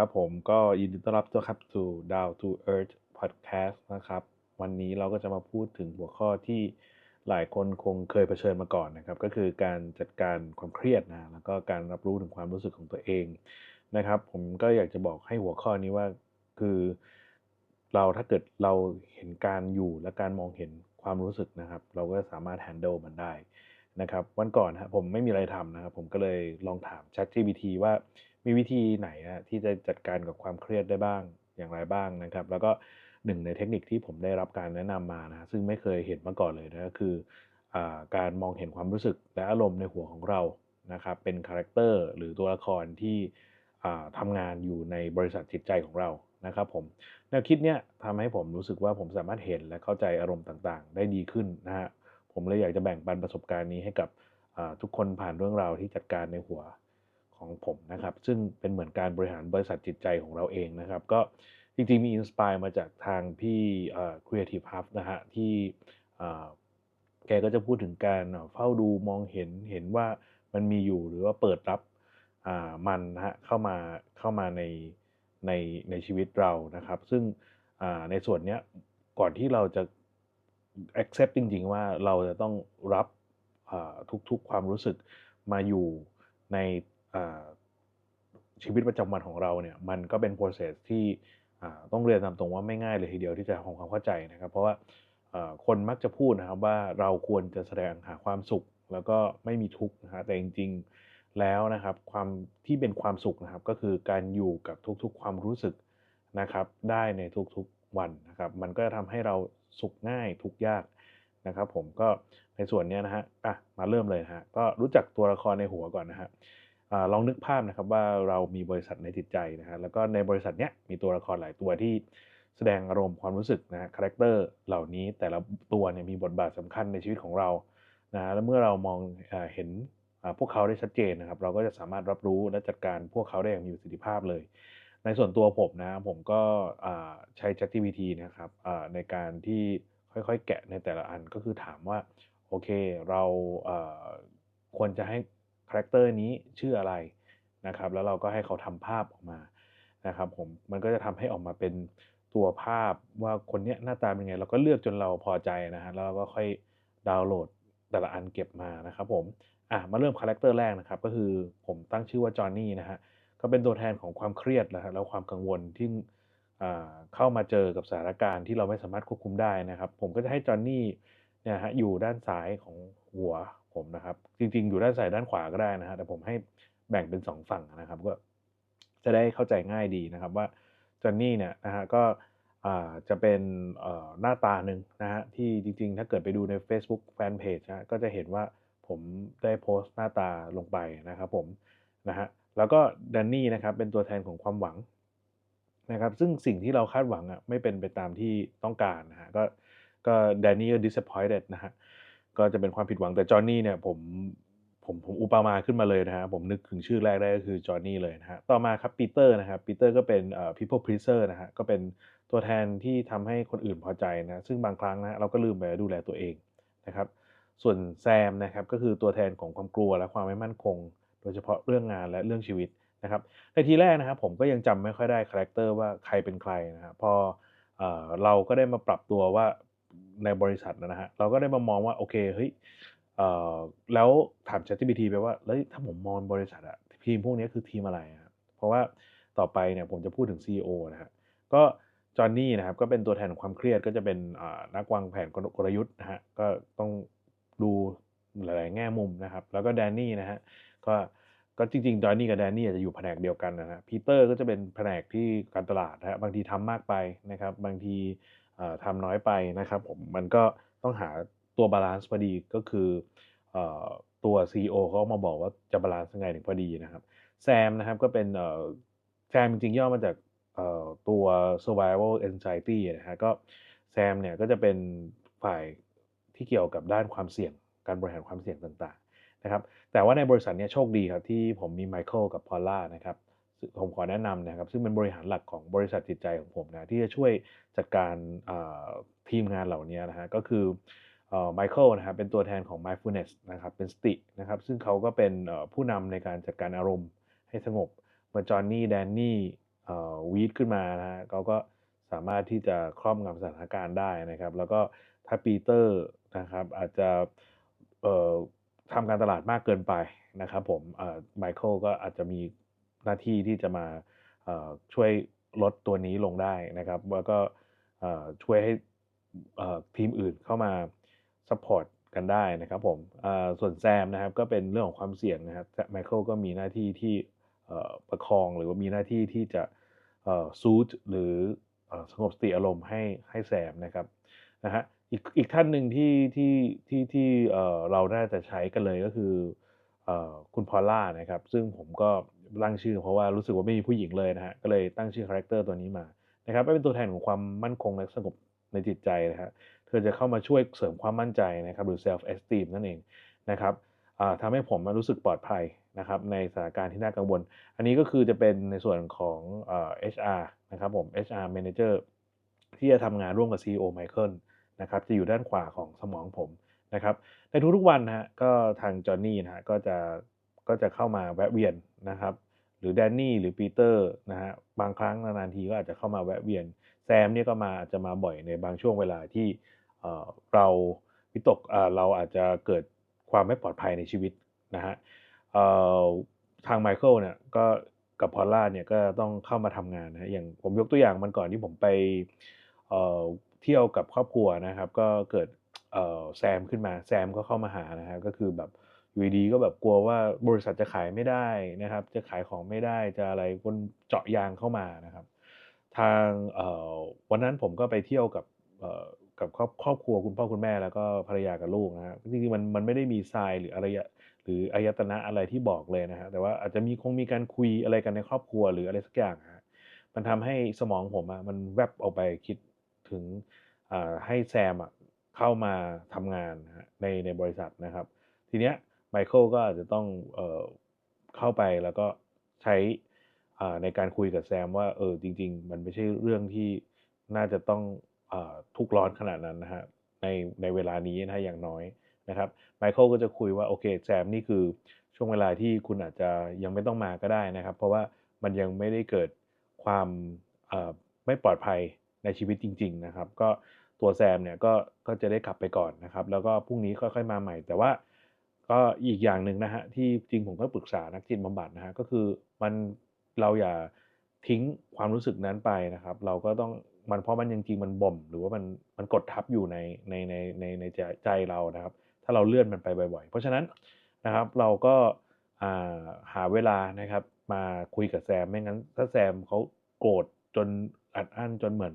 ครับผมก็ยินดีต้อนรับทุกครับสู่ Down to Earth Podcast นะครับ วันนี้เราก็จะมาพูดถึงหัวข้อที่หลายคนคงเคยเผชิญมาก่อนนะครับ ก็คือการจัดการความเครียดนะแล้วก็การรับรู้ถึงความรู้สึกของตัวเองนะครับ ผมก็อยากจะบอกให้หัวข้อนี้ว่าคือเราถ้าเกิดเราเห็นการอยู่และการมองเห็นความรู้สึกนะครับ เราก็สามารถ handle มันได้นะครับ วันก่อนฮะผมไม่มีอะไรทำนะครับ ผมก็เลยลองถาม ChatGPT ว่า มีวิธีไหนนะที่จะจัดการกับความเครียดได้บ้างอย่างไรบ้างนะครับ แล้วก็หนึ่งในเทคนิคที่ผมได้รับการแนะนำมานะซึ่งไม่เคยเห็นมาก่อนเลยนะคืออการมองเห็นความรู้สึกและอารมณ์ในหัวของเรานะครับเป็นคาแรคเตอร์หรือตัวละครที่ทำงานอยู่ในบริษัทจิตใจของเรานะครับผมแนวคิดเนี้ยทำให้ผมรู้สึกว่าผมสามารถเห็นและเข้าใจอารมณ์ต่างๆ ได้ดีขึ้นนะฮะผมเลยอยากจะแบ่งปันประสบการณ์นี้ให้กับทุกคนผ่านเรื่องราวที่จัดการในหัว ของผมนะครับ ซึ่งเป็นเหมือนการบริหารบริษัทจิตใจของเราเองนะครับ ก็จริงๆมีอินสปายมาจากทางพี่ Creative Hub นะฮะที่แกก็จะพูดถึงการเฝ้าดูมองเห็นเห็นว่ามันมีอยู่หรือว่าเปิดรับมันนะฮะเข้ามาเข้ามาในในในชีวิตเรานะครับ ซึ่งในส่วนนี้ก่อนที่เราจะ accept จริง ๆ ว่าเราจะต้องรับทุกๆความรู้สึกมาอยู่ใน ชีวิตประจำวันของเราเนี่ยมันก็เป็น process ที่ต้องเรียนตามตรงว่าไม่ง่ายเลยทีเดียวที่จะทำความเข้าใจนะครับ เพราะว่าคนมักจะพูดนะครับว่าเราควรจะแสดงหาความสุข แล้วก็ไม่มีทุกข์นะฮะแต่จริง ๆแล้วนะครับความที่เป็นความสุขนะครับ ก็คือการอยู่กับทุกๆ ความรู้สึกนะครับ ได้ในทุกๆวันนะครับ มันก็จะทำให้เราสุขง่ายทุกยากนะครับ ผมก็ในส่วนนี้นะฮะอะมาเริ่มเลยฮะก็รู้จักตัวละครในหัวก่อนนะฮะ ลองนึกภาพนะครับว่าเรามีบริษัทในจิตใจนะฮะแล้วก็ในบริษัทเนี้ยมีตัวละครหลายตัวที่แสดงอารมณ์ความรู้สึกนะฮะคาแรคเตอร์เหล่านี้แต่ละตัวเนี่ยมีบทบาทสำคัญในชีวิตของเรานะแล้วเมื่อเรามองเห็นพวกเขาได้ชัดเจนนะครับ เราก็จะสามารถรับรู้และจัดการพวกเขาได้อย่างมีประสิทธิภาพเลย ในส่วนตัวผมนะผมก็ใช้ ChatGPT นะครับในการที่ค่อยๆ แกะในแต่ละอันก็คือถามว่าโอเคเราควรจะให้ คาแรคเตอร์นี้ชื่ออะไรนะครับ แล้วเราก็ให้เขาทำภาพออกมานะครับผมมันก็จะทำให้ออกมาเป็นตัวภาพว่าคนนี้หน้าตาเป็นไง เราก็เลือกจนเราพอใจนะฮะแล้วเราก็ค่อยดาวน์โหลดแต่ละอันเก็บมานะครับผมอะมาเริ่มคาแรคเตอร์แรกนะครับ ก็คือผมตั้งชื่อว่าจอห์นนี่นะฮะก็เป็นตัวแทนของความเครียดนะฮะแล้วความกังวลที่เข้ามาเจอกับสถานการณ์ที่เราไม่สามารถควบคุมได้นะครับ ผมก็จะให้จอห์นนี่เนี่ยฮะอยู่ด้านซ้ายของหัว ผมนะครับ จริง ๆ อยู่ด้านซ้ายด้านขวาก็ได้นะฮะแต่ผมให้แบ่งเป็น 2 ฝั่งนะครับ ก็จะได้เข้าใจง่ายดีนะครับว่าจอนนี่เนี่ยนะฮะก็จะเป็นหน้าตาหนึ่งนะฮะที่จริง ๆ ถ้าเกิดไปดูใน Facebook Fanpage นะก็จะเห็นว่าผมได้โพสต์หน้าตาลงไปนะครับผมนะฮะแล้วก็แดนนี่นะครับเป็นตัวแทนของความหวังนะครับซึ่งสิ่งที่เราคาดหวังอะไม่เป็นไปตามที่ต้องการนะฮะก็ก็แดนนี่ก็ disappointed นะฮะ ก็จะเป็นความผิดหวังแต่จอห์นนี่เนี่ยผมผมผมอุปมาขึ้นมาเลยนะฮะผมนึกถึงชื่อแรกได้ก็คือจอห์นนี่เลยนะฮะต่อมาครับปีเตอร์นะครับปีเตอร์ก็เป็นเอ่อ people pleaser นะฮะก็เป็นตัวแทนที่ทำให้คนอื่นพอใจนะซึ่งบางครั้งนะเราก็ลืมไปดูแลตัวเองนะครับส่วนแซมนะครับก็คือตัวแทนของความกลัวและความไม่มั่นคง โดยเฉพาะเรื่องงานและเรื่องชีวิตนะครับในทีแรกนะครับผมก็ยังจำไม่ค่อยได้คาแรคเตอร์ว่าใครเป็นใครนะครับพอเราก็ได้มาปรับตัวว่า ในบริษัทนะฮะเราก็ได้มามองว่าโอเคเฮ้ยแล้วถาม ChatGPT ไปว่าแล้วถ้าผมมองบริษัทอะทีมพวกนี้คือทีมอะไรครับเพราะว่าต่อไปเนี่ยผมจะพูดถึง CEO นะฮะก็จอห์นนี่นะครับก็เป็นตัวแทนของความเครียดก็จะเป็นนักวางแผนกลยุทธ์นะฮะก็ต้องดูหลาย ๆ แง่มุมนะครับ แล้วก็แดนนี่นะฮะก็ก็จริงๆจอห์นนี่กับแดนนี่จะอยู่แผนกเดียวกันนะฮะพีเตอร์ก็จะเป็นแผนกที่การตลาดนะฮะบางทีทำมากไปนะครับ บางที ทำน้อยไปนะครับผมมันก็ต้องหาตัวบาลานซ์พอดีก็คือตัว CEO เขามาบอกว่าจะบาลานซ์ยังไงถึงพอดีนะครับแซมนะครับก็เป็นแซมจริงๆย่อมาจากตัว survival anxiety นะฮะก็แซมเนี่ยก็จะเป็นฝ่ายที่เกี่ยวกับด้านความเสี่ยง การบริหารความเสี่ยงต่างๆนะครับแต่ว่าในบริษัทนี้โชคดีครับที่ผมมีไมเคิลกับพอลล่านะครับ ผมขอแนะนำนะครับ ซึ่งเป็นบริหารหลักของบริษัทจิตใจของผมนะที่จะช่วยจัดการทีมงานเหล่านี้นะฮะก็คือไมเคิลนะครับเป็นตัวแทนของ mindfulness นะครับเป็นสตินะครับ ซึ่งเขาก็เป็นผู้นำในการจัดการอารมณ์ให้สงบเมื่อจอห์นนี่แดนนี่วีดขึ้นมานะฮะเขาก็สามารถที่จะครอบงำสถานการณ์ได้นะครับ แล้วก็ถ้าปีเตอร์นะครับอาจจะทำการตลาดมากเกินไปนะครับผมอ่อไมเคิลก็อาจจะมี หน้าที่ที่จะมาช่วยลดตัวนี้ลงได้นะครับแล้วก็ช่วยให้ทีมอื่นเข้ามาซัพพอร์ตกันได้นะครับผมส่วนแซมนะครับก็เป็นเรื่องของความเสี่ยงนะครับไมเคิลก็มีหน้าที่ที่ประคองหรือว่ามีหน้าที่ที่จะซูทหรืออสงบสติอารมณ์ให้ให้แซมนะครับนะฮะอีกอีกท่านหนึ่งที่ที่ที่ที่เราน่าจะใช้กันเลยก็คือเอ่อคุณพอลล่านะครับ ซึ่งผมก็ ตั้งชื่อเพราะว่ารู้สึกว่าไม่มีผู้หญิงเลยนะฮะก็เลยตั้งชื่อคาแรคเตอร์ตัวนี้มานะครับเป็นตัวแทนของความมั่นคงและสงบในจิตใจนะฮะเธอจะเข้ามาช่วยเสริมความมั่นใจนะครับหรือ self esteem นั่นเองนะครับอ่าทำให้ผมรู้สึกปลอดภัยนะครับในสถานการณ์ที่น่ากังวล อันนี้ก็คือจะเป็นในส่วนของเอ่อ HR นะครับผม HR Manager ที่จะทำงานร่วมกับ CEO Michael นะครับจะอยู่ด้านขวาของสมองผมนะครับในทุกๆวันนะฮะก็ทางจอห์นนี่นะฮะก็จะก็จะเข้ามาแวะเวียนนะครับ รือแดนนี่หรือปีเตอร์นะฮะบางครั้งนานๆทีก็อาจจะเข้ามาแวะเวียนแซมเนี่ยก็มาอาจจะมาบ่อยในบางช่วงเวลาที่เราวิตกเราอาจจะเกิดความไม่ปลอดภัยในชีวิตนะฮะทางไมเคิลเนี่ยก็กับพอลล่าเนี่ยก็ต้องเข้ามาทำงานนะอย่างผมยกตัวอย่างมันก่อนที่ผมไปเที่ยวกับครอบครัวนะครับ ก็เกิดแซมขึ้นมาแซมก็เข้ามาหานะฮะก็คือแบบ อยู่ดีก็แบบกลัวว่าบริษัทจะขายไม่ได้นะครับ จะขายของไม่ได้จะอะไรคนเจาะยางเข้ามานะครับ ทางวันนั้นผมก็ไปเที่ยวกับกับครอบครอบครัวคุณพ่อคุณแม่แล้วก็ภรรยากับลูกนะฮะจริงๆมันมันไม่ได้มีทรายหรืออะไรหรืออายตนะอะไรที่บอกเลยนะฮะแต่ว่าอาจจะมีคงมีการคุยอะไรกันในครอบครัวหรืออะไรสักอย่างฮะมันทำให้สมองผมอะมันแวบออกไปคิดถึงให้แซมอะเข้ามาทำงานในในบริษัทนะครับ ทีเนี้ย ไมเคิลก็อาจจะต้องเอ่อเข้าไปแล้วก็ใช้ในการคุยกับแซมว่าเออจริง ๆ มันไม่ใช่เรื่องที่น่าจะต้องอทุกร้อนขนาดนั้นนะฮะในในเวลานี้นะฮะอย่างน้อยนะครับไมเคิลก็จะคุยว่าโอเคแซมนี่คือช่วงเวลาที่คุณอาจจะยังไม่ต้องมาก็ได้นะครับ เพราะว่ามันยังไม่ได้เกิดความไม่ปลอดภัยในชีวิตจริง ๆ นะครับ ก็ตัวแซมเนี่ยก็ก็จะได้กลับไปก่อนนะครับ แล้วก็พรุ่งนี้ค่อยๆมาใหม่ แต่ว่า ก็อีกอย่างหนึ่งนะฮะที่จริงผมก็ปรึกษานักจิตบำบัดนะฮะก็คือมันเราอย่าทิ้งความรู้สึกนั้นไปนะครับ เราก็ต้องมันเพราะมันยังจริงมันบ่ม หรือว่ามันมันกดทับอยู่ในในในในในใจใจเรานะครับ ถ้าเราเลื่อนมันไปบ่อยๆ เพราะฉะนั้นนะครับเราก็าหาเวลานะครับ มาคุยกับแซมไม่งั้น ถ้าแซมเขาโกรธจนอัดอั้นจนเหมือน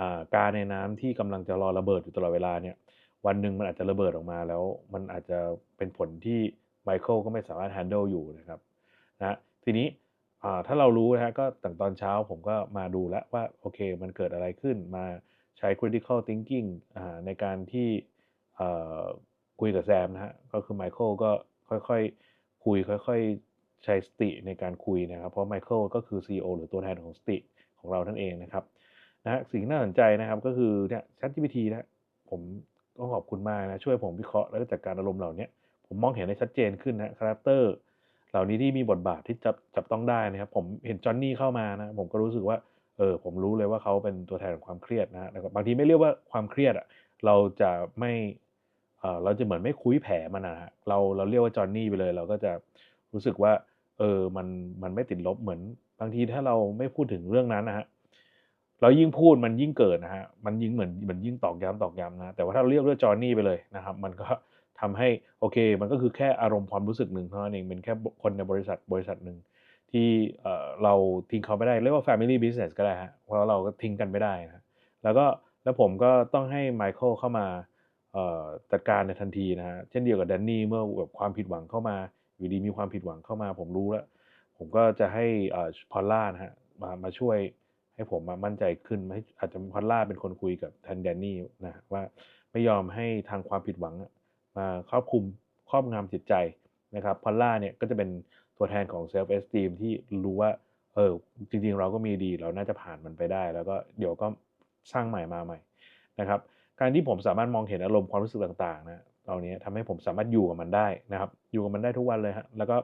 อากาในน้ำที่กำลังจะรอระเบิดอยู่ตลอดเวลาเนี่ย วันหนึ่งมันอาจจะระเบิดออกมาแล้ว มันอาจจะเป็นผลที่ไมเคิลก็ไม่สามารถ handle อยู่นะครับนะทีนี้ถ้าเรารู้นะฮะก็ตั้งตอนเช้าผมก็มาดูแล้วว่าโอเคมันเกิดอะไรขึ้นมาใช้ critical thinking ในการที่คุยกับแซมนะฮะก็คือไมเคิลก็ค่อยๆคุยค่อยๆ ใช้สติในการคุยนะครับ เพราะไมเคิลก็คือ CEO หรือตัวแทนของสติของเรานั่นเองนะครับนะสิ่งน่าสนใจนะครับก็คือเนี่ย ChatGPT นะผม ต้องขอบคุณมากนะช่วยผมวิเคราะห์แล้วก็จัดการอารมณ์เหล่านี้ผมมองเห็นได้ชัดเจนขึ้นนะคาแรคเตอร์เหล่านี้ที่มีบทบาทที่จับจับต้องได้นะครับ ผมเห็นจอห์นนี่เข้ามานะผมก็รู้สึกว่าเออผมรู้เลยว่าเขาเป็นตัวแทนของความเครียดนะแล้วก็บางทีไม่เรียกว่าความเครียดอะเราจะไม่เออเราจะเหมือนไม่คุยแผลมันนะฮะเราเราเรียกว่าจอห์นนี่ไปเลย เราก็จะรู้สึกว่าเออมันมันไม่ติดลบเหมือน บางทีถ้าเราไม่พูดถึงเรื่องนั้นนะฮะ เรายิ่งพูดมันยิ่งเกิดนะฮะ มันยิ่งเหมือนเหมือนยิ่งตอกย้ำตอกย้ำนะ แต่ว่าถ้าเราเรียกเรื่องจอห์นนี่ไปเลยนะครับ มันก็ทำให้โอเค มันก็คือแค่อารมณ์ความรู้สึกหนึ่งเท่านั้นเอง เป็นแค่คนในบริษัทบริษัทหนึ่งที่เอ่อเราทิ้งเขาไม่ได้ เรียกว่า family business ก็ได้ฮะ เพราะเราก็ทิ้งกันไม่ได้นะแล้วก็แล้วผมก็ต้องให้ไมเคิลเข้ามาเอ่อจัดการในทันทีนะฮะ เช่นเดียวกับแดนนี่เมื่อแบบความผิดหวังเข้ามาอยู่ดีมีความผิดหวังเข้ามา ผมรู้แล้ว ผมก็จะให้เอ่อพอลล่านะฮะมามาช่วย ให้ผมมามั่นใจขึ้นให้อาจจะพอลล่าเป็นคนคุยกับแทนแดนนี่นะว่าไม่ยอมให้ทางความผิดหวังมาครอบคุมครอบงำจิตใจนะครับพอลล่าเนี่ยก็จะเป็นตัวแทนของเซลฟ์เอสตีมที่รู้ว่าเออจริงๆเราก็มีดีเราน่าจะผ่านมันไปได้ แล้วก็เดี๋ยวก็สร้างใหม่มาใหม่นะครับการที่ผมสามารถมองเห็นอารมณ์ความรู้สึกต่างๆนะเหล่านี้ทำให้ผมสามารถอยู่กับมันได้นะครับ อยู่กับมันได้ทุกวันเลยฮะแล้วก็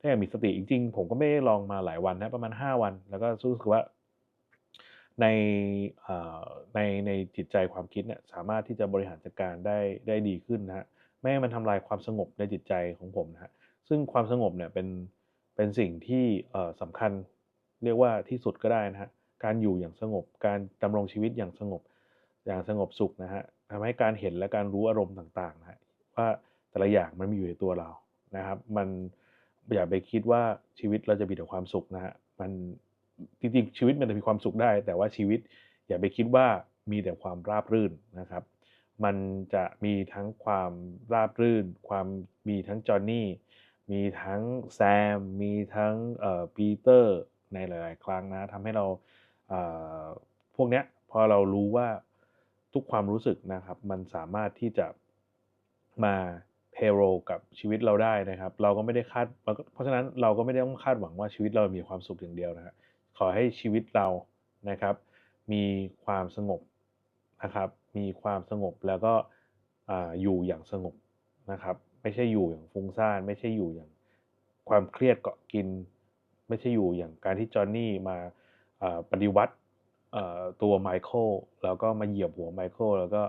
ถ้าอยากมีสติจริงๆผมก็ไม่ได้ลองมาหลายวันนะประมาณ 5 วัน แล้วก็รู้สึกว่า ในในในจิตใจความคิดเนี่ยสามารถที่จะบริหารจัดการได้ได้ดีขึ้นนะฮะไม่ให้มันทำลายความสงบในจิตใจของผมนะฮะซึ่งความสงบเนี่ยเป็นเป็นสิ่งที่เอ่อสำคัญเรียกว่าที่สุดก็ได้นะฮะการอยู่อย่างสงบ การดำรงชีวิตอย่างสงบ อย่างสงบสุขนะฮะทำให้การเห็นและการรู้อารมณ์ต่างๆนะฮะว่าแต่ละอย่างมันมีอยู่ในตัวเรานะครับ มันอย่าไปคิดว่าชีวิตเราจะมีแต่ความสุขนะฮะมัน จริงๆชีวิตมันจะมีความสุขได้ แต่ว่าชีวิตอย่าไปคิดว่ามีแต่ความราบรื่นนะครับ มันจะมีทั้งความราบรื่น ความมีทั้งจอห์นนี่มีทั้งแซมมีทั้งเอ่อปีเตอร์ในหลาย ๆ ครั้งนะทำให้เราเอ่อพวกเนี้ยพอเรารู้ว่าทุกความรู้สึกนะครับ มันสามารถที่จะมาเพโรกับชีวิตเราได้นะครับ เราก็ไม่ได้คาดเพราะฉะนั้นเราก็ไม่ได้ต้องคาดหวังว่าชีวิตเรามีความสุขอย่างเดียวนะฮะ ขอให้ชีวิตเรานะครับ มีความสงบนะครับ มีความสงบแล้วก็อ่าอยู่อย่างสงบนะครับ ไม่ใช่อยู่อย่างฟุ้งซ่าน ไม่ใช่อยู่อย่างความเครียดเกาะกิน ไม่ใช่อยู่อย่างการที่จอห์นนี่มาปฏิวัติตัวไมเคิลแล้วก็มาเหยียบหัวไมเคิลแล้วก็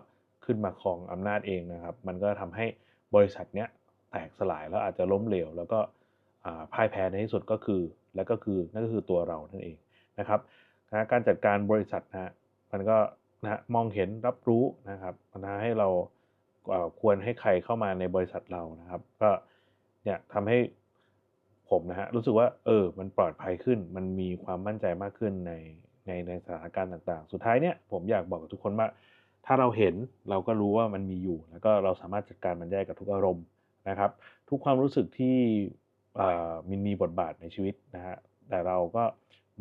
ขึ้นมาครองอำนาจเองนะครับ มันก็ทำให้บริษัทเนี้ยแตกสลายแล้วอาจจะล้มเหลวแล้วก็ พ่ายแพ้ในที่สุดก็คือ และก็คือนั่นก็คือตัวเรานั่นเองนะครับนะการจัดการบริษัทนะฮะมันก็นะมองเห็นรับรู้นะครับมันทำให้เราควรให้ใครเข้ามาในบริษัทเรานะครับ ก็เนี่ยทำให้ผมนะฮะรู้สึกว่าเออมันปลอดภัยขึ้น มันมีความมั่นใจมากขึ้นในในในสถานการณ์ต่างๆ สุดท้ายเนี่ยผมอยากบอกกับทุกคนว่า ถ้าเราเห็นเราก็รู้ว่ามันมีอยู่ แล้วก็เราสามารถจัดการมันได้กับทุกอารมณ์นะครับ ทุกความรู้สึกที่ มันมีบทบาทในชีวิตนะฮะแต่เราก็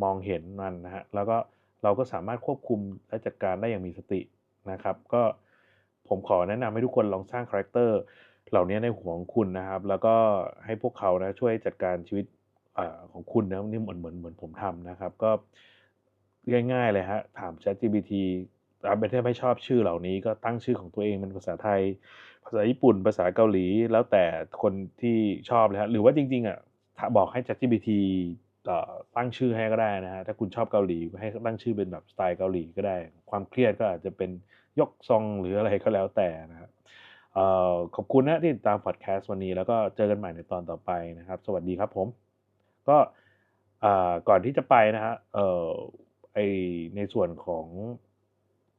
มองเห็นมันนะฮะแล้วก็เราก็สามารถควบคุมและจัดการได้อย่างมีสตินะครับ ก็ผมขอแนะนำให้ทุกคนลองสร้างคาแรคเตอร์เหล่านี้ในหัวของคุณนะครับ แล้วก็ให้พวกเขานะช่วยจัดการชีวิตเอ่อของคุณนะนี่เหมือนเหมือนเหมือนผมทำนะครับ ก็ง่ายๆเลยฮะถาม ChatGPT อ่าเป็นถ้าไม่ชอบชื่อเหล่านี้ก็ตั้งชื่อของตัวเองเป็นภาษาไทย ภาษาญี่ปุ่น ภาษาเกาหลี แล้วแต่คนที่ชอบเลยฮะหรือว่าจริงๆอะบอกให้ ChatGPT ตั้งชื่อให้ก็ได้นะฮะถ้าคุณชอบเกาหลีให้ตั้งชื่อเป็นแบบสไตล์เกาหลีก็ได้ ความเครียดก็อาจจะเป็นยกซองหรืออะไรก็แล้วแต่นะครับขอบคุณนะที่ติดตามพอดแคสต์วันนี้แล้วก็เจอกันใหม่ในตอนต่อไปนะครับ สวัสดีครับผม ก็ก่อนที่จะไปนะฮะไอในส่วนของ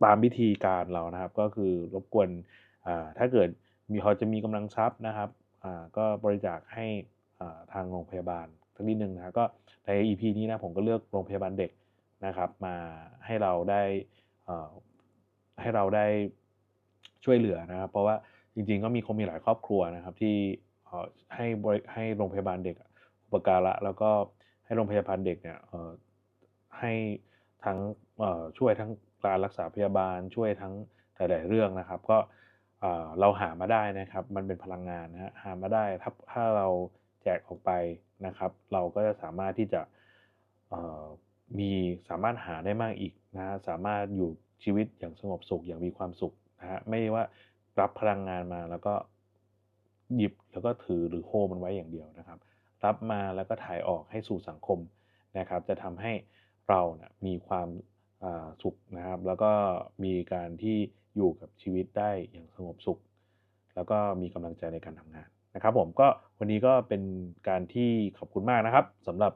ตามวิธีการเรานะครับ ก็คือรบกวนถ้าเกิดมีพอจะมีกำลังทรัพย์นะครับก็บริจาคให้ทางโรงพยาบาลสักนิดนึงนะก็ใน EP นี้นะผมก็เลือกโรงพยาบาลเด็กนะครับ มาให้เราได้ให้เราได้ช่วยเหลือนะครับ เพราะว่าจริงๆก็มีคงมีหลายครอบครัวนะครับ ที่ให้ให้โรงพยาบาลเด็กอุปการะแล้วก็ให้โรงพยาบาลเด็กเนี่ยให้ทั้งช่วยทั้ง การรักษาพยาบาลช่วยทั้งหลายๆเรื่องนะครับ ก็เราหามาได้นะครับ มันเป็นพลังงานนะฮะหามาได้ถ้าถ้าเราแจกออกไปนะครับ เราก็จะสามารถที่จะมีสามารถหาได้มากอีกนะสามารถอยู่ชีวิตอย่างสงบสุขอย่างมีความสุขนะฮะไม่ว่ารับพลังงานมาแล้วก็หยิบแล้วก็ถือหรือโฮมันไว้อย่างเดียวนะครับ รับมาแล้วก็ถ่ายออกให้สู่สังคมนะครับ จะทำให้เรานะมีความ สุขนะครับ แล้วก็มีการที่อยู่กับชีวิตได้อย่างสงบสุข แล้วก็มีกำลังใจในการทำงานนะครับ ผมก็วันนี้ก็เป็นการที่ขอบคุณมากนะครับสำหรับ